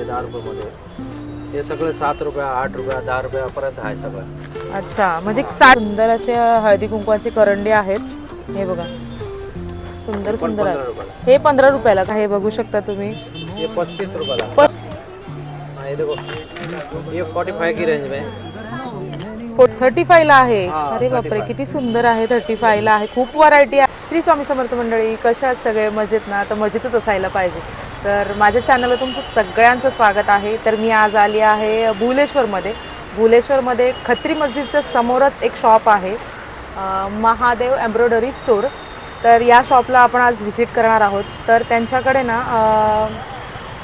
हे दहा रुपयामध्ये हे सगळे सात रुपया आठ रुपया दहा रुपयापर्यंत आहे सगळं. अच्छा म्हणजे सात सुंदर असे हळदी कुंकवाचे करंडे आहेत. हे बघा. सुंदर पण सुंदर पंधरा आहे रुपयाला. हे पंधरा रुपयाला का? हे बघू शकता तुम्ही. ये पस्तीस रुपयाला. पण हाँ ये देखो. ये फोर्टी फाइव की रेंज में थर्टी फायला आहे. हा, अरे 35 बापरे किती सुंदर आहे थर्टी फायला आहे. खूप व्हरायटी आहे. श्री स्वामी समर्थ मंडळी कशा आहेत सगळे? मजेत ना? तर मजेतच असायला पाहिजे. तर माझ्या चॅनलवर तुमचं सगळ्यांचं स्वागत आहे. तर मी आज आली आहे भुलेश्वरमध्ये भुलेश्वरमध्ये खत्री मस्जिदच्या समोरच एक शॉप आहे महादेव एम्ब्रॉयडरी स्टोर तर या शॉपला आपण आज व्हिजिट करणार आहोत. तर त्यांच्याकडे ना अं,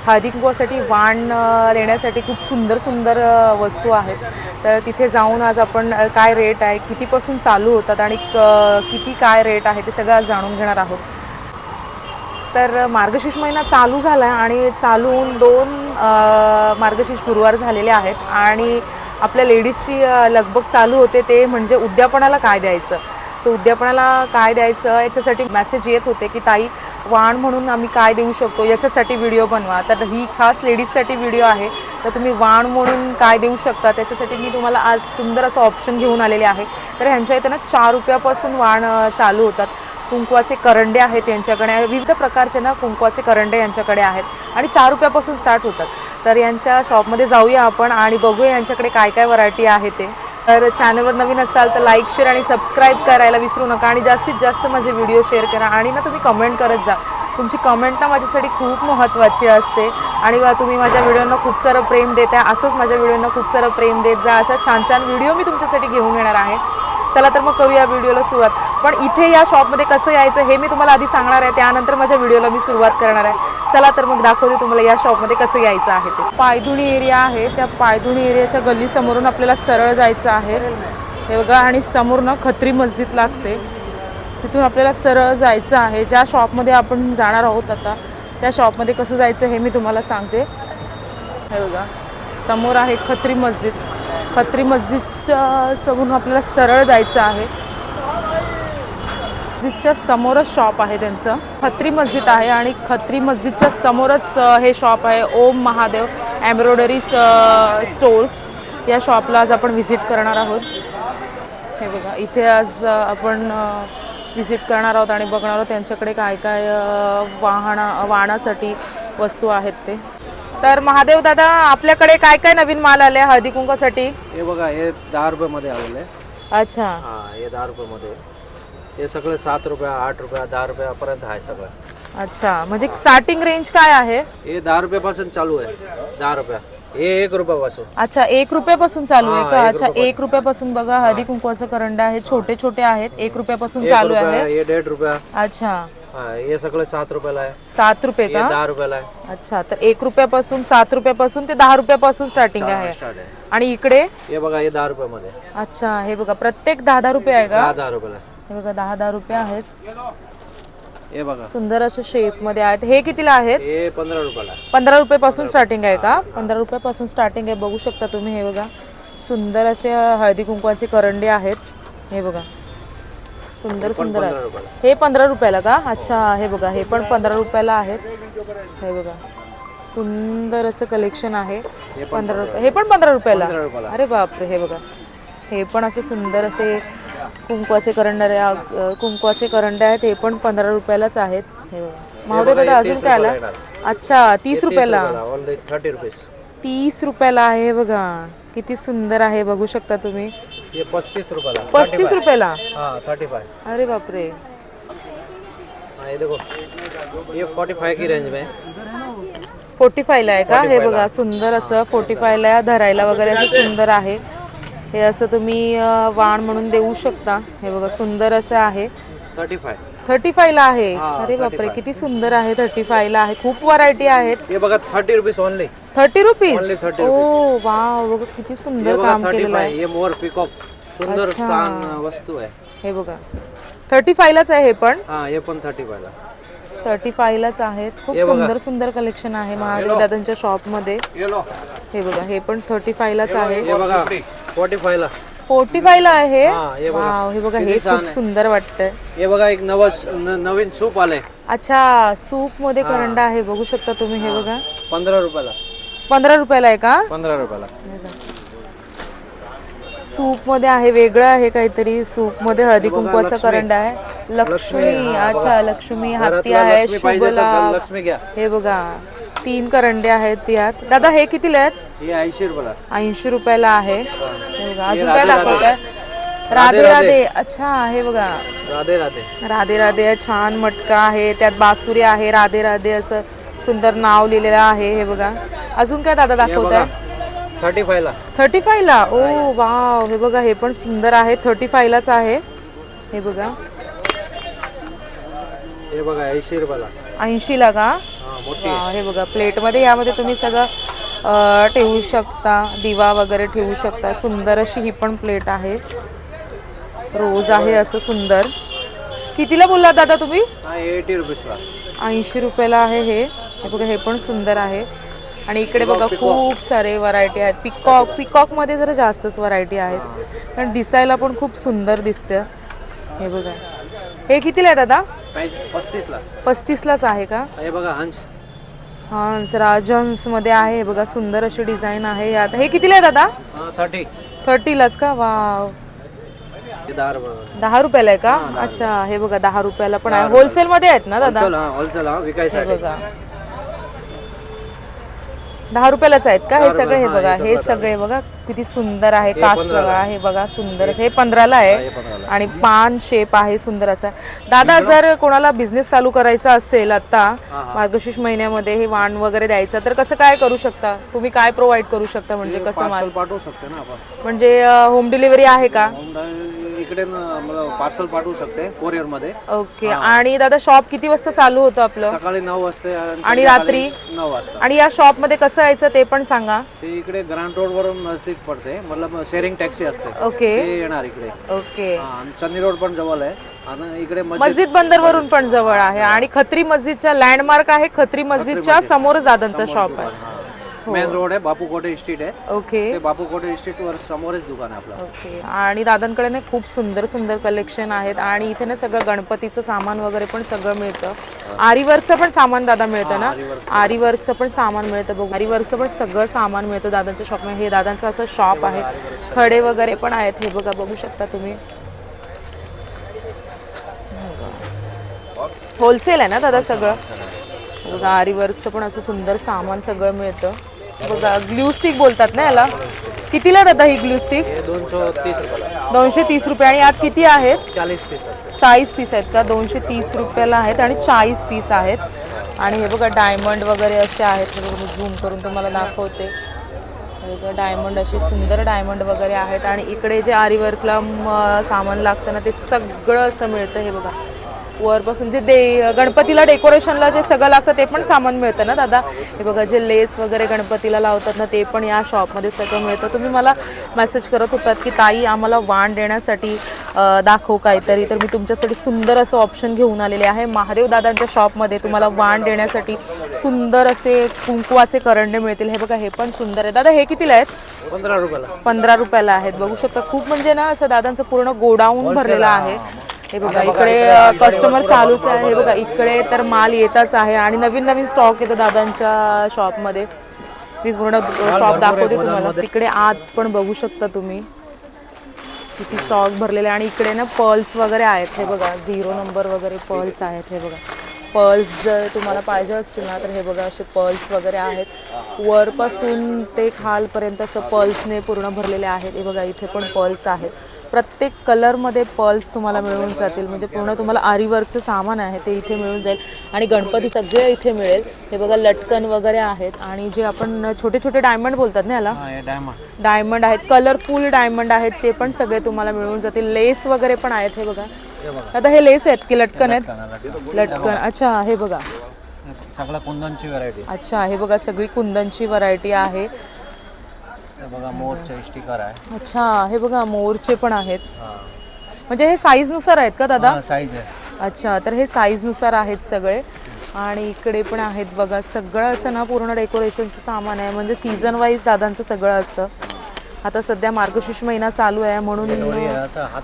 हळदी कुंकवासाठी वाण देण्यासाठी खूप सुंदर सुंदर वस्तू आहेत. तर तिथे जाऊन आज आपण काय रेट आहे कितीपासून चालू होतात आणि क- किती काय रेट आहे ते सगळं आज जाणून घेणार आहोत. तर मार्गशीर्ष महिना चालू झाला आहे आणि चालू होऊन दोन मार्गशीर्ष गुरुवार झालेले आहेत आणि आपल्या लेडीजची लगभग लगबग चालू होते ते म्हणजे उद्यापनाला काय द्यायचं? तर उद्यापनाला काय द्यायचं? याच्यासाठी मेसेज येत होते की ताई वाण म्हणून आम्ही काय देऊ शकतो? याच्यासाठी व्हिडिओ बनवा. तर ही खास लेडीजसाठी व्हिडिओ आहे. तर तुम्ही वाण म्हणून काय देऊ शकता? त्याच्यासाठी मी तुम्हाला आज सुंदर असं ऑप्शन घेऊन आलेले आहे. तर ह्यांच्या इथे ना चार रुपयापासून वाण चालू होतात. कुंकवाचे करंडे आहेत यांच्याकडे. विविध प्रकारचे ना कुंकवाचे करंडे यांच्याकडे आहेत. आणि चार रुपयापासून स्टार्ट होतात. तर यांच्या शॉपमध्ये जाऊया आपण आणि बघूया यांच्याकडे काय काय व्हरायटी आहे ते. तर चॅनलवर नवीन असाल तर लाईक शेअर आणि सबस्क्राईब करायला विसरू नका आणि जास्तीत जास्त माझे व्हिडिओ शेअर करा आणि ना तुम्ही कमेंट करत जा. तुमची कमेंट ना माझ्यासाठी खूप महत्त्वाची असते आणि तुम्ही माझ्या व्हिडिओंना खूप सारं प्रेम देत आहे असंच माझ्या व्हिडिओंना खूप सारं प्रेम देत जा. अशा छान छान व्हिडिओ मी तुमच्यासाठी घेऊन येणार आहे. चला तर मग करूया व्हिडिओला सुरुवात. पण इथे या शॉपमध्ये कसं यायचं हे मी तुम्हाला आधी सांगणार आहे. त्यानंतर माझ्या व्हिडिओला मी सुरुवात करणार आहे. चला तर मग दाखवते तुम्हाला या शॉपमध्ये कसं यायचं आहे ते. पायधुणी एरिया आहे. त्या पायधुणी एरियाच्या गल्लीसमोरून आपल्याला सरळ जायचं आहे. हे बघा आणि समोर ना खत्री मस्जिद लागते. तिथून आपल्याला सरळ जायचं आहे. ज्या शॉपमध्ये आपण जाणार आहोत आता त्या शॉपमध्ये कसं जायचं हे मी तुम्हाला सांगते. हे बघा समोर आहे खत्री मस्जिद. खत्री मस्जिदच्या समोरून आपल्याला सरळ जायचं आहे. मस्जिदच्या समोरच शॉप आहे त्यांचं. खत्री मस्जिद आहे आणि खत्री मस्जिदच्या समोरच हे शॉप आहे ओम महादेव एम्ब्रॉयडरी स्टोर्स या शॉपला आज आपण व्हिजिट करणार आहोत. हे बघा इथे आज आपण व्हिजिट करणार आहोत आणि बघणार आहोत त्यांच्याकडे काय काय वाहना वाहनासाठी वस्तू आहेत ते. तर महादेव दादा आपल्याकडे काय काय नवीन माल आले हळदी कुंकासाठी? हे बघा हे दहा रुपयामध्ये आलेलं. आहे अच्छा. हा हे दहा रुपयामध्ये. हे सगळे सात रुपया आठ रुपया दहा रुपयापर्यंत आहे सगळं. अच्छा म्हणजे स्टार्टिंग रेंज काय आहे? हे दहा रुपयापासून चालू आहे. दहा रुपया. हे एक रुपयापासून. अच्छा एक रुपयापासून चालू आहे का? अच्छा एक रुपयापासून. बघा हळदी कुंकवाचं करंड आहे छोटे छोटे आहेत. एक रुपयापासून एक चालू रुपया आहे. हे दीड रुपया. अच्छा. हा हे सगळे सात रुपयाला आहे. सात रुपये हे का? दहा रुपयाला आहे. अच्छा तर एक रुपयापासून सात रुपयापासून ते दहा रुपयापासून स्टार्टिंग आहे. स्टार्ट आहे. आणि इकडे? हे बघा हे दहा रुपयामध्ये. अच्छा हे बघा प्रत्येक दहा दहा रुपये आहे का? दहा दहा रुपयाला आहे. हे बघा दहा दहा रुपये आहेत. हे बघा. सुंदर असे शेपमध्ये आहेत. हे कितीला आहेत? हे पंधरा रुपयाला आहे. पंधरा रुपयापासून स्टार्टिंग आहे का? पंधरा रुपयापासून स्टार्टिंग आहे. बघू शकता तुम्ही हे बघा. सुंदर असे हळदी कुंकवाचे करंडे आहेत. हे बघा. सुंदर सुंदर आहे. हे पंधरा रुपयाला का? अच्छा हे बघा हे पण पंधरा रुपयाला आहेत. हे बघा सुंदर असं कलेक्शन आहे. पंधरा रुपये हे पण पंधरा रुपयाला. अरे बापरे हे बघा. हे पण असे सुंदर असे कुंकवाचे करंडे कुंकवाचे करंडे आहेत. हे पण पंधरा रुपयालाच आहेत. हे बघा. महोदय बघा, दादा अजून काय आला? अच्छा तीस रुपयाला. तीस रुपयाला आहे बघा. किती सुंदर आहे बघू शकता तुम्ही. हे पस्तीस रुपयाला. पस्तीस रुपयाला? हाँ थर्टी फाइव अरे बापरे. हाँ ये देखो. ये फोर्टी फाइव की रेंज में. फोर्टी फायला आहे का? हे बघा सुंदर असं फोर्टी फायला धरायला वगैरे असं सुंदर आहे. हे असं तुम्ही अं, वाण म्हणून देऊ शकता. हे बघा सुंदर असं आहे. थर्टी फाइव थर्टी फायला आहे. हा, अरे बापरे किती सुंदर आहे थर्टी फायला आहे. खूप व्हरायटी आहेत. ये बघा thirty rupees only thirty rupees Only 30 oh wow बघा किती सुंदर बघा काम थर्टी केलेलं आहे. ये मोर पिकॉक सुंदर सान वस्तू है हे बघा. थर्टी फायलाच आहे हे पण. हाँ पण थर्टी फाइव थर्टी फायलाच आहेत. खूप सुंदर सुंदर कलेक्शन आहे महादेव दादांच्या शॉपमध्ये लो हे बघा हे पण थर्टी फायलाच आहे. ये बघा फोर्टी फाइव ला. फोर्टी फायला आहे. हा हे बघा. वाव हे बघा हे खूप सुंदर वाटतंय. ये बघा एक नव न- नवीन सूप आले अच्छा सूपमध्ये करंडा आहे. बघू शकता तुम्ही हे बघा. पंधरा रुपयाला. पंधरा रुपयाला आहे का? पंधरा रुपयाला. मध्ये आहे वेगळं आहे काहीतरी. सूपमध्ये हळदी कुंकवाचा करंड आहे. लक्ष्मी अच्छा लक्ष्मी हत्ती घरातला आहे लक्ष्मी पाहिजे शुभ तर लाभ. लक्ष्मी घ्या. हे बघा तीन करंडे आहेत यात. दादा हे कितीला आहेत? ऐंशी रुपयाला. ऐंशी रुपयाला आहे. हे बघा अजून काय राधे. दाखवताय? राधे राधे अच्छा हे बघा. राधे राधे. राधे राधे छान मटका आहे. त्यात बासुरी आहे राधे राधे असं सुंदर नाव लिहिलेलं आहे हे बघा. अजून काय दादा दाखवताय? थर्टी फायला थर्टी ला? Oh wow. हे बघा हे पण सुंदर आहे. थर्टी लाच आहे. हे बघा. हे बघा ऐंशी रुपयाला. ऐंशी ला का? हा वाव, हे बघा प्लेटमध्ये यामध्ये तुम्ही सगळं अं, ठेवू शकता. दिवा वगैरे ठेवू शकता. सुंदर अशी ही पण प्लेट आहे. रोज आहे असं सुंदर. कितीला बोलला दादा तुम्ही? एटी रुपीजला. ऐंशी रुपयाला आहे हे. हे बघा हे पण सुंदर आहे. आणि इकडे बघा खूप सारे व्हरायटी आहेत. पिकॉक पिकॉकमध्ये जरा जास्तच व्हरायटी आहेत. कारण दिसायला पण खूप सुंदर दिसतं. हे बघा. हे कितीला आहे दादा? पस्तीसला. पस्तीसलाच आहे का? हे बघा हंस. हंस राजहंसमध्ये आहे. बघा सुंदर अशी डिझाईन आहे. यात हे कितीला आहे दादा? थर्टी थर्टीलाच का? वाव हे दहा रुपये. दहा रुपयाला आहे का? अच्छा हे बघा दहा रुपयाला पण आहे. होलसेल मध्ये आहेत ना दादा? होलसेल विकायसाठी. बघा. दहा रुपयालाच आहेत का? हे सगळे हे बघा हे सगळे बघा किती सुंदर आहे. कासवा हे बघा सुंदर. हे पंधराला आहे. आणि पान शेप आहे सुंदर असा. दादा जर कोणाला बिझनेस चालू करायचा असेल आता मार्गशीर्ष महिन्यामध्ये हे वाण वगैरे द्यायचं तर कसं काय करू शकता? तुम्ही काय प्रोव्हाइड करू शकता? म्हणजे कसं माल पाठवू शकते ना म्हणजे होम डिलिव्हरी आहे का? इकडे पार्सल पाठवू शकते कोरिअरमध्ये. ओके. आणि दादा शॉप किती वाजता चालू होतं आपलं? सकाळी नऊ वाजता आणि संध्याकाळी रात्री? नऊ वाजता. आणि या शॉपमध्ये कसं यायचं ते पण सांगा. ते इकडे ग्रांट रोड वरून नजदीक पडते. मतलब शेअरिंग टॅक्सी असते. ओके. ते येणार इकडे. ओके. हा, आणि चन्नी रोड पण जवळ आहे. आणि इकडे मस्जिद मस्जिद बंदर वरून पण जवळ आहे. आणि खत्री मस्जिदच्या लँडमार्क आहे खत्री मस्जिदच्या समोर दादांचं शॉप आहे. मेन रोड आहे बापू कोटे इस्टेट आहे. ओके. ते बापू कोटे इस्टेट वर समोरच दुकान आहे आपलं. ओके. आणि दादांकडे ना खूप सुंदर सुंदर कलेक्शन आहेत आणि इथे ना सगळं गणपतीचं सामान वगैरे पण सगळं मिळतं. आरीवर्कचं पण सामान दादा मिळतं ना? आरीवर्कचं पण सामान मिळतं बघ आरीवर्कचं पण सगळं सामान मिळतं दादांच्या शॉपमध्ये हे दादांचं असं शॉप आहे. खडे वगैरे पण आहेत. हे बघा बघू शकता तुम्ही. होलसेल आहे ना दादा सगळं? बघा आरीवर्कचं पण असं सुंदर सामान सगळं मिळतं. बघा ग्ल्यू स्टिक बोलतात ना याला? कितीला दादा ही ग्ल्यू स्टिक दोनशे तीस रुपये. आणि यात किती आहेत? चाळीस पीस असते चाळीस पीस आहेत का? दोनशे तीस रुपयाला आहेत आणि चाळीस पीस आहेत. आणि हे बघा डायमंड वगैरे असे आहेत. मी झूम करून तुम्हाला दाखवते. हे बघा डायमंड असे सुंदर डायमंड वगैरे आहेत. आणि इकडे जे आरीवर्कला म- सामान लागतं ना ते सगळं असं मिळतं. हे बघा वरपासून जे दे गणपतीला डेकोरेशनला जे सगळं लागतं ते पण सामान मिळतं ना दादा? हे बघा जे लेस वगैरे गणपतीला लावतात ना ते पण या शॉपमध्ये सगळं मिळतं. तुम्ही मला मेसेज करत होतात की ताई आम्हाला वाण देण्यासाठी दाखव काहीतरी. तर मी तुमच्यासाठी सुंदर असं ऑप्शन घेऊन आलेले आहे. महादेव दादांच्या शॉपमध्ये तुम्हाला वाण देण्यासाठी सुंदर असे कुंकवाचे करंडे मिळतील. हे बघा हे पण सुंदर आहे. दादा हे कितीला आहेत? पंधरा रुपयाला. पंधरा रुपयाला आहेत. बघू शकता खूप म्हणजे ना असं दादांचं पूर्ण गोडाऊन भरलेलं आहे. हे बघा इकडे कस्टमर चालूच आहे. हे बघा इकडे तर माल येतच आहे आणि नवीन नवीन स्टॉक येतो दादांच्या शॉपमध्ये मी पूर्ण शॉप दाखवते तुम्हाला. तिकडे आत पण बघू शकता तुम्ही. किती स्टॉक भरलेले आहे आणि इकडे ना पर्ल्स वगैरे आहेत. हे बघा झिरो नंबर वगैरे पर्ल्स आहेत. हे बघा. पर्ल्स जर तुम्हाला पाहिजे असतील ना तर हे बघा असे पर्ल्स वगैरे आहेत. वरपासून ते खालपर्यंत असं पर्ल्सने पूर्ण भरलेले आहेत. हे बघा इथे पण पर्ल्स आहेत. प्रत्येक कलरमध्ये पर्ल्स तुम्हाला मिळून जातील. म्हणजे पूर्ण तुम्हाला आरीवर्कचं सामान आहे ते इथे मिळून जाईल. आणि गणपती सगळे इथे मिळेल. हे बघा लटकन वगैरे आहेत. आणि जे आपण छोटे छोटे डायमंड बोलतात ना याला? डायमंड. डायमंड आहेत. कलरफुल डायमंड आहेत ते पण सगळे तुम्हाला मिळून जातील. लेस वगैरे पण आहेत हे बघा. आता हे लेस आहेत की लटकन आहेत? लटकन अच्छा हे बघा. सगळा कुंदनची व्हरायटी अच्छा हे बघा सगळी कुंदनची व्हरायटी आहे. बघा मोरचे स्टिकर आहे. अच्छा हे बघा मोरचे पण आहेत. म्हणजे हे साईजनुसार आहेत का दादा? साईज आहे. अच्छा तर हे साईजनुसार आहेत सगळे. आणि इकडे पण आहेत बघा सगळं असं ना पूर्ण डेकोरेशनचं सामान आहे. म्हणजे सीझन वाईज दादांचं सगळं असतं. आता सध्या मार्गशीर्ष महिना चालू आहे म्हणून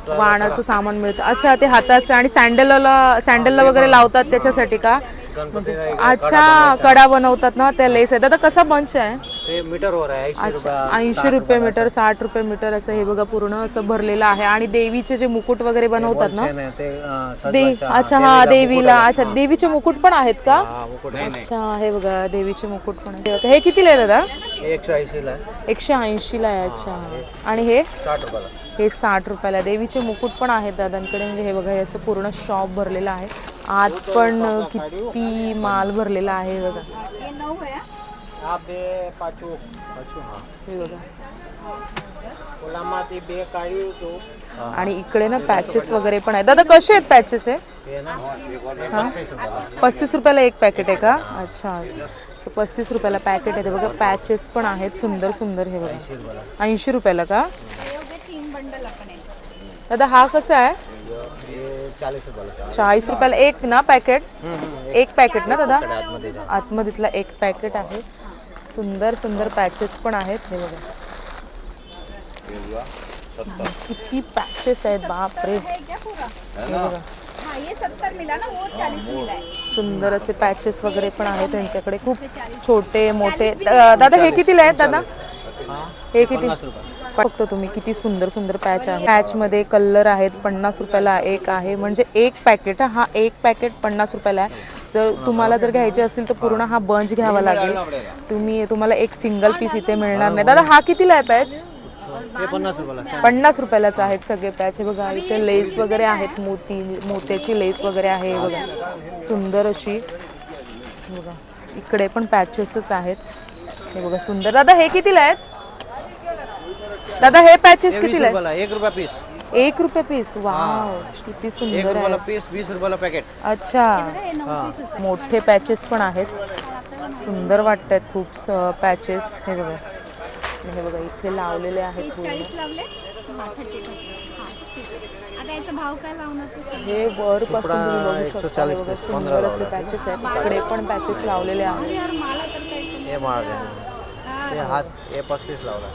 वाणाचं सामान मिळतं. अच्छा ते हाताचं आणि सँडलला सँडलला वगैरे लावतात त्याच्यासाठी का? गणपती अच्छा कडा बनवतात ना त्या लेस आहेत आता कसा बंच आहे? हे मीटरवर आहे ऐंशी अच्छा रुपये ऐंशी रुपये मीटर साठ रुपये मीटर असं हे बघा पूर्ण असं भरलेलं आहे. आणि देवीचे जे मुकुट वगैरे बनवतात ना? दे. अच्छा हा देवीला अच्छा देवीचे मुकुट पण आहेत का? हा अच्छा हे बघा देवीचे मुकुट पण आहेत. हे कितीला आहे दादा? एकशे एकशे ऐंशीला आहे अच्छा. आणि हे? साठ रुपयाला. हे साठ रुपयाला. देवीचे मुकुट पण आहेत दादांकडे. म्हणजे हे बघा हे असं पूर्ण शॉप भरलेलं आहे. आत पण किती माल भरलेला आहे हे बघा. हा बे पाचू. पाचू हा. हे बघा. कोलामा ती बे काळी तो आणि इकडे ना पॅचेस वगैरे पण आहेत. दादा कसे आहेत पॅचेस आहे हे ना हा? पस्तीस रुपयाला. एक पॅकेट आहे का? अच्छा. पस्तीस रुपयाला पॅकेट आहे. ते बघा पॅचेस पण आहेत. सुंदर सुंदर हे बघा. ऐंशी रुपयाला. का? दादा हा कसा आहे? चाळीस रुपयाला एक ना पॅकेट एक. पॅकेट ना दादा. आतमधीतला एक पॅकेट आहे. सुंदर सुंदर पॅचेस पण आहेत हे बघा. किती पॅचेस आहेत बापरे. बघा. ये सत्तर मिला ना वो चालीस मिला सुंदर असे पॅचेस वगैरे पण आहेत त्यांच्याकडे. खूप छोटे मोठे. दादा हे कितीला आहेत दादा? हे. किती? फक्त तुम्ही किती सुंदर सुंदर पॅच आहे. पॅच मध्ये कलर आहेत पन्नास रुपयाला एक आहे. म्हणजे एक पॅकेट हा एक पॅकेट पन्नास रुपयाला आहे. जर तुम्हाला जर घ्यायचे असतील तर पूर्ण हा बंच घ्यावा लागेल. तुम्ही तुम्हाला एक सिंगल पीस इथे मिळणार नाही. दादा हा कितीला आहे पॅच? पन्नास रुपयाला. पन्नास रुपयालाच आहेत सगळे पॅच. हे बघा इथे लेस वगैरे आहेत मोती मोत्याची लेस वगैरे आहे. बघा सुंदर अशी. बघा इकडे पण पॅचेसच आहेत. हे बघा सुंदर. दादा हे कितीला आहेत? दादा हे पॅचेस कितीला रुपयाला एक रुपया पीस एक रुपये पीस वाव किती एक सुंदर रुपयाला आहे. पीस वीस रुपयाला पॅकेट अच्छा. है मोठे पॅचेस पण आहेत. सुंदर वाटत आहेत खूप पॅचेस हे बघा. हे बघा इथे लावलेले आहेत पूर्ण. चाळीस लावले? हा थर्टी हा ठीक आहे. आता याचा भाव काय लावणार ते सांग. हे वर पासून तुम्ही बघू एकशे शकता चाळीस हे बघा पीस, सुंदर असे पॅचेस आहेत. इकडे पण पॅचेस लावलेले आहेत. अरे यार मला तर काय हे महाग आहे हे हात हे पस्तीस लावला.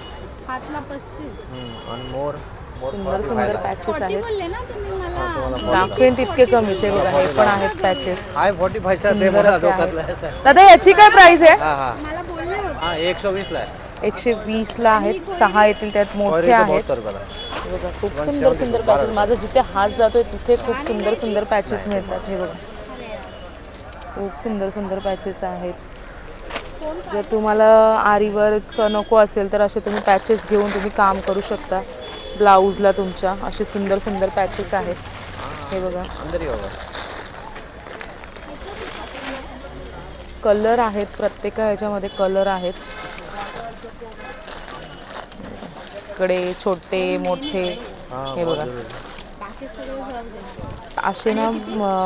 हातला पस्तीस. हम्म, आणि मोर मोर सुंदर सुंदर पॅचेस फोर्टी आहेत. बोलले ना तुम्ही मला. दाखवेन तितके कमीच आहे बघा हे पण आहेत पॅचेस हाय फोर्टी फायचा ते सुंदर मला असे आहेत. डोक्यातलं आहे. असं. दादा याची काय प्राइस आहे? हा हा. मला बोलले होते. हा एकशे वीसला आहे. एकशे वीस ला आहेत सहा येतील त्यात मोठे आहेत. बहात्तर रुपयाला हे बघा खूप सुंदर सुंदर पॅचेस माझा जिथे हात जातोय तिथे खूप सुंदर सुंदर पॅचेस मिळतात. हे बघा. खूप सुंदर सुंदर पॅचेस आहेत. जर तुम्हाला आरी वर्क नको असेल तर असे तुम्ही पॅचेस घेऊन तुम्ही काम करू शकता. ब्लाऊजला तुमच्या. असे सुंदर सुंदर पॅचेस आहेत. हे बघा. कलर आहेत. प्रत्येक ह्याच्यामध्ये कलर आहेत. इकडे छोटे मोठे. हे बघा. असे ना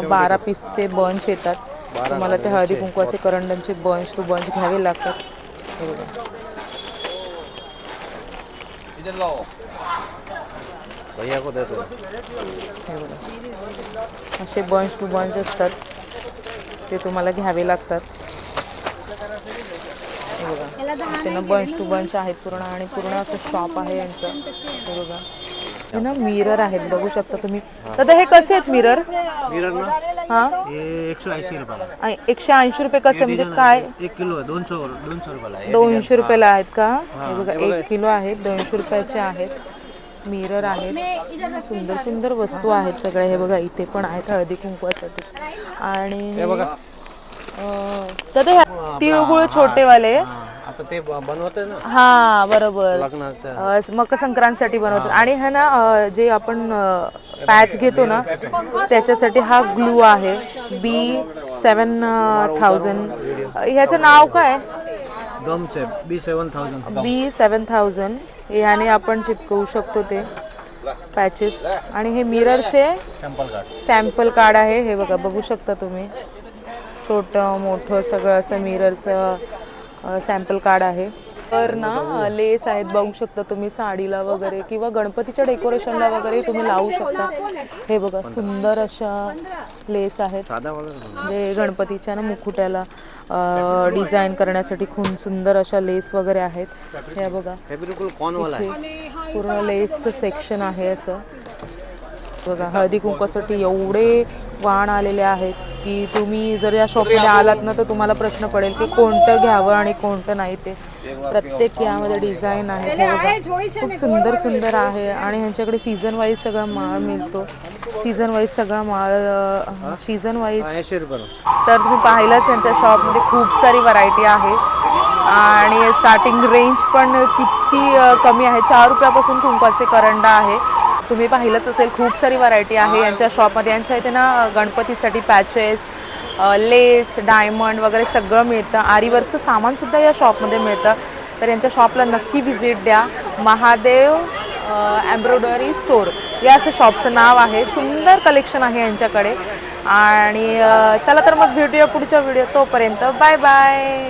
बारा पीसचे बंच येतात. तुम्हाला ते हळदी कुंकवाचे करंडांचे बंच तो बंच घ्यावे लागतात. असे बंच टू बंच असतात. ते तुम्हाला घ्यावे लागतात. बघा. याला दहा असे ना बंच टू बंच आहेत पूर्ण आणि पूर्ण असं शॉप आहे यांचं. हे बघा. हे ना मिरर आहेत बघू शकता तुम्ही. दादा हे कसे आहेत मिरर मिरर ना? हा? हे एकशे ऐंशी रुपयाला. आणि एकशे ऐंशी रुपये कसं म्हणजे काय? एक किलो आहे दोनशे दोनशे रुपयाला आहे. दोनशे रुपयाला आहेत का? हे. बघा एक किलो आहेत दोनशे रुपयाचे आहेत. मिरर आहेत. सुंदर सुंदर वस्तू आहेत सगळ्या. हे बघा इथे पण आहेत हळदी कुंकवासाठीच. आणि हे बघा. दादा ह्या तिळगुळ छोटेवाले. आता ते बनवते ना. हा बरोबर. लग्नाचं. अं, मकर संक्रांतसाठी बनवतात आणि हा ना अं, जे आपण पॅच घेतो ना त्याच्यासाठी हा ग्लू आहे. B seven thousand. ह्याचं नाव काय? गमचे B seven thousand. B seven thousand. ह्याने आपण चिपकवू शकतो ते पॅचेस. आणि हे मिररचे सॅम्पल कार्ड सॅम्पल कार्ड आहे. हे बघा बघू शकता तुम्ही. छोटं मोठं सगळं असं मिररचं. सॅम्पल कार्ड आहे. तर ना लेस आहेत बघू शकता तुम्ही साडीला वगैरे किंवा गणपतीच्या डेकोरेशनला वगैरे तुम्ही लावू शकता. हे बघा सुंदर अशा लेस आहेत. म्हणजे गणपतीच्या ना मुकुट्याला डिझाईन करण्यासाठी खूप सुंदर अशा लेस वगैरे आहेत. हे बघा. पूर्ण लेसचं सेक्शन आहे असं. बघा हळदी कुंकासाठी एवढे वाण आलेले आहेत. की तुम्ही जर या शॉपमध्ये आलात ना तर तुम्हाला प्रश्न पडेल की कोणतं घ्यावं आणि कोणतं नाही ते. प्रत्येक यामध्ये डिझाईन आहे. खूप सुंदर सुंदर आहे आणि ह्यांच्याकडे सीझन वाईज सगळा माळ मिळतो. सीझन वाईज सगळा माळ सीझन वाईज तर तुम्ही पाहिलंच यांच्या शॉपमध्ये खूप सारी व्हरायटी आहे. आणि स्टार्टिंग रेंज पण किती कमी आहे. चार रुपयापासून कुंकवाचे करंडा आहे. तुम्ही पाहिलंच असेल खूप सारी व्हरायटी आहे यांच्या शॉपमध्ये यांच्या इथे ना गणपतीसाठी पॅचेस लेस डायमंड वगैरे सगळं मिळतं. आरीवर्कचं सामानसुद्धा या शॉपमध्ये मिळतं. तर यांच्या शॉपला नक्की व्हिजिट द्या. महादेव एम्ब्रॉयडरी स्टोर या असं शॉपचं नाव आहे. सुंदर कलेक्शन आहे यांच्याकडे. आणि चला तर मग भेटूया पुढच्या व्हिडिओ तोपर्यंत. Bye bye